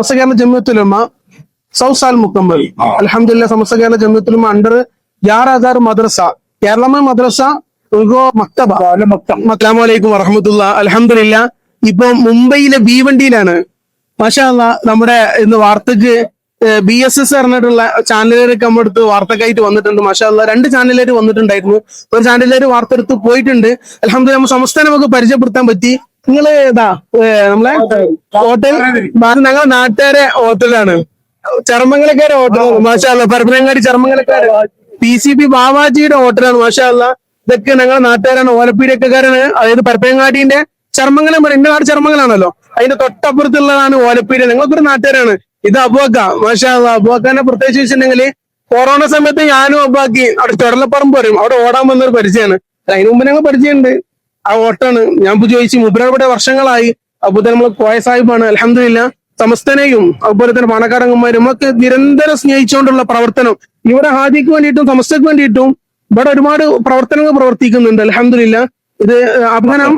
സമസ്ത Kerala ജമ്യത്തുലമ south സാൽ മുക്കമ്മൽ അലഹമില്ല സമസ്ത കേരള ജമ്യത്തുലമ അണ്ടർ ആധാർ മദ്രസ. കേരളമ മദ്രസ മക്തബ. അസ്ലാമലൈക്കും അലഹമില്ല ഇപ്പൊ മുംബൈയിലെ ഭീവണ്ടിയിലാണ്. മാഷാ നമ്മുടെ ഇന്ന് വാർത്തക്ക് ബി എസ് എസ് പറഞ്ഞിട്ടുള്ള ചാനലുകാരൊക്കെ നമ്മുടെ അടുത്ത് വാർത്തക്കായിട്ട് വന്നിട്ടുണ്ട്. മാഷാല്ല രണ്ട് ചാനലുകാർ വന്നിട്ടുണ്ടായിരുന്നു. ഒരു ചാനലുകാർ വാർത്ത എടുത്ത് പോയിട്ടുണ്ട്. അലഹമില്ല നമ്മൾ സംസ്ഥാനം നമുക്ക് പരിചയപ്പെടുത്താൻ പറ്റി. നിങ്ങൾ ഇതാ നമ്മളെ ഹോട്ടൽ. ഞങ്ങളെ നാട്ടുകാരെ ഹോട്ടലാണ്. ചർമ്മങ്ങളൊക്കെ ഹോട്ടൽ. മാഷാല്ല പരപ്പനങ്ങാടി ചർമ്മങ്ങളൊക്കെ പി സി പി ബാബാജിയുടെ ഹോട്ടലാണ് മാഷാല്ല ഇതൊക്കെ ഞങ്ങളെ നാട്ടുകാരാണ് ഓലപ്പീരക്കാരാണ് അതായത് പരപ്പനങ്ങാടിന്റെ ചർമ്മങ്ങളെ എന്റെ നാട് ചർമ്മങ്ങളാണല്ലോ അതിന്റെ തൊട്ടപ്പുറത്തുള്ളതാണ് ഓലപ്പീര. നിങ്ങൾക്ക് ഒരു നാട്ടുകാരാണ്. ഇത് അബുവാക്ക മാഷാല്ല അബുവാക്കാനെ പ്രത്യേകിച്ച് വെച്ചിട്ടുണ്ടെങ്കിൽ കൊറോണ സമയത്ത് ഞാനും അബ്ബാക്കി അവിടെ ചൊടലപ്പറമ്പ് പറയും. അവിടെ ഓടാൻ വന്നൊരു പരിചയമാണ് അതിനു മുമ്പ് ഞങ്ങൾ പരിചയമുണ്ട്. ആ ഓട്ടാണ് ഞാൻ ചോദിച്ചു മുബ്രയുടെ വർഷങ്ങളായി. അപ്പൊ നമ്മൾ കോയ സാഹിബാണ്. അലഹമില്ല സമസ്തനെയും അതുപോലെ തന്നെ പണക്കാരങ്ങന്മാരും ഒക്കെ നിരന്തരം സ്നേഹിച്ചുകൊണ്ടുള്ള പ്രവർത്തനം. ഇവരെ ഹാദിക്ക് വേണ്ടിയിട്ടും സമസ്തക്ക് വേണ്ടിയിട്ടും ഇവിടെ ഒരുപാട് പ്രവർത്തനങ്ങൾ പ്രവർത്തിക്കുന്നുണ്ട്. അലഹമില്ല ഇത് അഫ്ഗാനം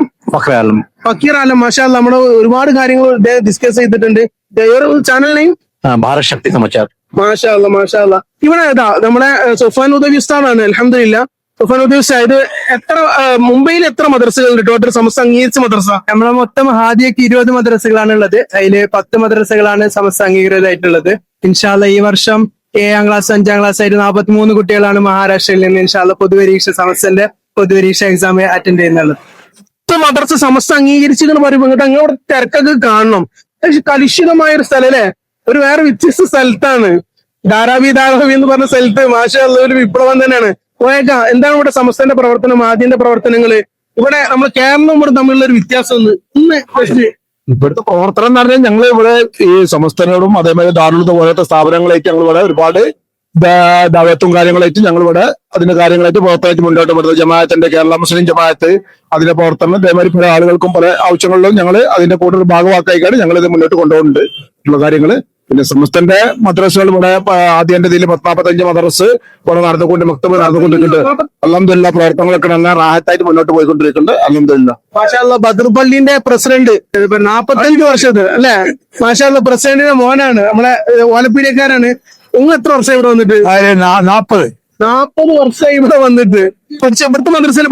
ഫക്കീർ ആലം. മാഷാ നമ്മുടെ ഒരുപാട് കാര്യങ്ങൾ ഡിസ്കസ് ചെയ്തിട്ടുണ്ട്. ആ, ഭാരത് ശക്തി സമാചാർ മാഷാ മാഷാ ഇവിടെ നമ്മുടെ സുഫാൻ ഉസ്താദാണ്. അലഹമില്ല ഇത് എത്ര മുംബൈയിൽ എത്ര മദ്രസകളുണ്ട്? ടോട്ടൽ സമസ്ത അംഗീകരിച്ച മദ്രസ? നമ്മളെ മൊത്തം ഹാദിയക്ക് ഇരുപത് മദ്രസകളാണ് ഉള്ളത് അതിൽ പത്ത് മദ്രസകളാണ് സമസ്ത അംഗീകൃതമായിട്ടുള്ളത് ഇൻഷാല്ല ഈ വർഷം ഏഴാം ക്ലാസ് അഞ്ചാം ക്ലാസ് ആയിട്ട് നാൽപ്പത്തി മൂന്ന് കുട്ടികളാണ് മഹാരാഷ്ട്രയിൽ നിന്ന് ഇൻഷാല്ല പൊതുപരീക്ഷ സമസ്തന്റെ പൊതുപരീക്ഷ എക്സാം അറ്റൻഡ് ചെയ്യുന്നുള്ളത് ഇപ്പൊ മദ്രസ സമസ്ത അംഗീകരിച്ചെന്ന് പറയുമ്പോൾ ഇങ്ങോട്ട് അങ്ങോട്ട് തിരക്കൊക്കെ കാണണം. കലുഷിതമായ ഒരു സ്ഥലം അല്ലേ ഒരു വേറെ വ്യത്യസ്ത സ്ഥലത്താണ്. ധാരാവി ധാരാവി എന്ന് പറഞ്ഞ സ്ഥലത്ത് മാഷ ഒരു വിപ്ലവം തന്നെയാണ്. പോയേക്ക എന്താണ് ഇവിടെ സമസ്തന്റെ പ്രവർത്തനം ആദ്യന്റെ പ്രവർത്തനങ്ങൾ? ഇവിടെ നമ്മൾ കേരളവും ഇവിടെ തമ്മിലുള്ള ഒരു വ്യത്യാസം ഒന്ന് ഇന്ന് ഇവിടുത്തെ പ്രവർത്തനം എന്ന് പറഞ്ഞാൽ ഞങ്ങൾ ഇവിടെ ഈ സംസ്ഥാനത്തോടും അതേമാതിരി ദാരുളത്ത് പോലത്തെ സ്ഥാപനങ്ങളായിട്ട് ഞങ്ങൾ ഇവിടെ ഒരുപാട് ദവത്വം കാര്യങ്ങളായിട്ട് ഞങ്ങൾ ഇവിടെ അതിന്റെ കാര്യങ്ങളായിട്ട് പ്രവർത്തനമായിട്ട് മുന്നോട്ട് പോകുന്നത് ജമാഅത്തിന്റെ കേരള മുസ്ലിം ജമാഅത്ത് അതിന്റെ പ്രവർത്തനം അതേമാതിരി പല ആളുകൾക്കും പല ആവശ്യങ്ങളിലും ഞങ്ങൾ അതിന്റെ കൂടുതൽ ഒരു ഭാഗമാക്കായിക്കാണ് ഞങ്ങൾ ഇത് മുന്നോട്ട് കൊണ്ടുപോകുന്നുണ്ട്. ഉള്ള കാര്യങ്ങൾ. പിന്നെ സമസ്തന്റെ മദ്രസകൾ ഇവിടെ ഇതിൽ പത്നാപ്പത്തഞ്ച് മദ്രസ് ഇവിടെ നടന്നുകൊണ്ട് മക്തബ് നടന്നുകൊണ്ടിരിക്കുന്നുണ്ട്. അലഹമില്ല പ്രവർത്തനങ്ങളൊക്കെ നല്ല റാഹത്തായിട്ട് മുന്നോട്ട് പോയിക്കൊണ്ടിരിക്കുന്നുണ്ട്. അലഹമില്ല മാഷാല്ല ബദർ പള്ളിന്റെ പ്രസിഡന്റ് നാപ്പത്തഞ്ച് വർഷത്ത് അല്ലെ? മാഷാല്ല പ്രസിഡന്റിന്റെ മോനാണ്. നമ്മളെ ഏഹ്, ഉങ്ങ എത്ര വർഷം ഇവിടെ വന്നിട്ട്? നാപ്പത്. നാപ്പത് വർഷം ഇവിടെ വന്നിട്ട്. ഇവിടുത്തെ മദ്രസയിൽ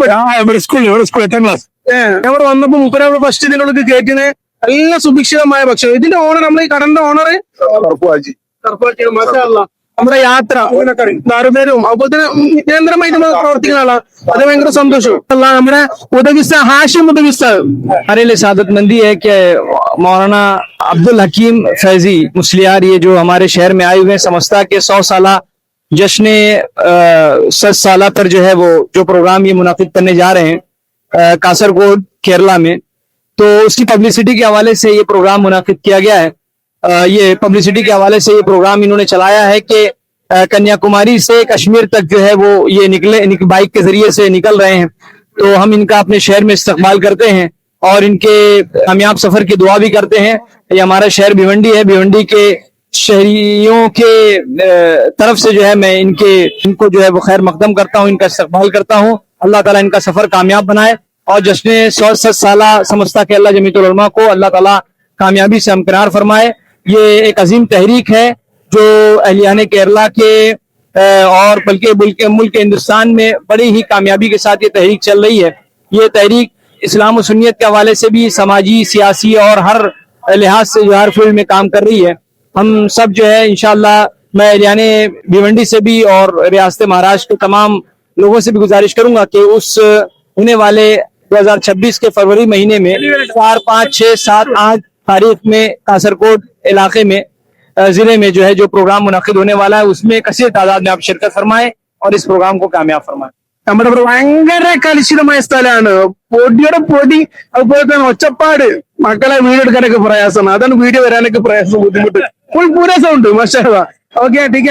സ്കൂളിൽ സ്കൂൾ എട്ടാം ക്ലാസ്. ഏഹ് ഇവിടെ വന്നപ്പോ മുപ്പര ഫസ്റ്റ് ഇതിനുള്ളിൽ കയറ്റിന്. നല്ല സുഭിക്ഷിതമായ ഭക്ഷണം. ഇതിന്റെ ഓണർ നമ്മളെ കടന്റെ ഓണർ നമ്മുടെ യാത്ര ദാരുദരും നിരന്തരമായിട്ട് നമ്മൾ അത് ഭയങ്കര സന്തോഷം. നമ്മുടെ ഉദവിസ ഹാഷിം ഉദവിസ. അറിയില്ലേ سعادت مندی ہے کہ مولانا عبد الحکیم فیضی مسلیار یہ جو ہمارے شہر میں آئے ہوئے سمجھتا کہ سو سالہ جشن سر سالہ پر جو ہے وہ جو پروگرام یہ منعقد کرنے جا رہے ہیں کاسر کیرلا میں تو اس کی پبلسٹی کے حوالے سے یہ پروگرام منعقد کیا گیا ہے۔ یہ پبلسٹی کے حوالے سے یہ پروگرام انہوں نے چلایا ہے کہ کنیا کماری سے کشمیر تک جو ہے وہ یہ نکلے بائک کے ذریعے سے نکل رہے ہیں۔ تو ہم ان کا اپنے شہر میں استقبال کرتے ہیں اور ان کے کامیاب سفر کی دعا بھی کرتے ہیں۔ یہ ہمارا شہر بھیونڈی ہے۔ بھیونڈی کے شہریوں کے طرف سے جو ہے میں ان کے، ان کو جو ہے وہ خیر مقدم کرتا ہوں، ان کا استقبال کرتا ہوں۔ اللہ تعالیٰ ان کا سفر کامیاب بنائے۔ اور جشن سو ست سالہ سمجھتا کہ اللہ جمیت العلماء کو اللہ تعالیٰ کامیابی سے ہمکنار فرمائے، یہ ایک عظیم تحریک ہے جو اہلیان کیرلا کے اور بلکہ بلکہ ملک ہندوستان میں بڑی ہی کامیابی کے ساتھ یہ تحریک چل رہی ہے۔ یہ تحریک اسلام و سنیت کے حوالے سے بھی سماجی، سیاسی اور ہر لحاظ سے جو ہر فیلڈ میں کام کر رہی ہے۔ ہم سب جو ہے انشاءاللہ میں یعنی بھیونڈی سے بھی اور ریاست مہاراشٹر کے تمام لوگوں سے بھی گزارش کروں گا کہ اس ہونے والے دو ہزار چھبیس کے فروری مہینے میں چار پانچ چھ سات آٹھ تاریخ میں کاسرکوٹ علاقے میں ضلع میں جو ہے، جو پروگرام منعقد ہونے والا ہے، اس میں کثیر تعداد میں آپ شرکت فرمائیں اور اس پروگرام کو کامیاب فرمائیں۔ നമ്മുടെ ഭയങ്കര കലുഷിതമായ സ്ഥലമാണ്. പൊടിയുടെ പൊടി അതുപോലെ തന്നെ ഒച്ചപ്പാട്. മക്കളെ വീടെടുക്കാനൊക്കെ പ്രയാസമാണ്. അതാണ് വീഡിയോ വരാനൊക്കെ പ്രയാസം ബുദ്ധിമുട്ട്. ഫുൾ മഷാ ഓക്കെ ടീക്ക്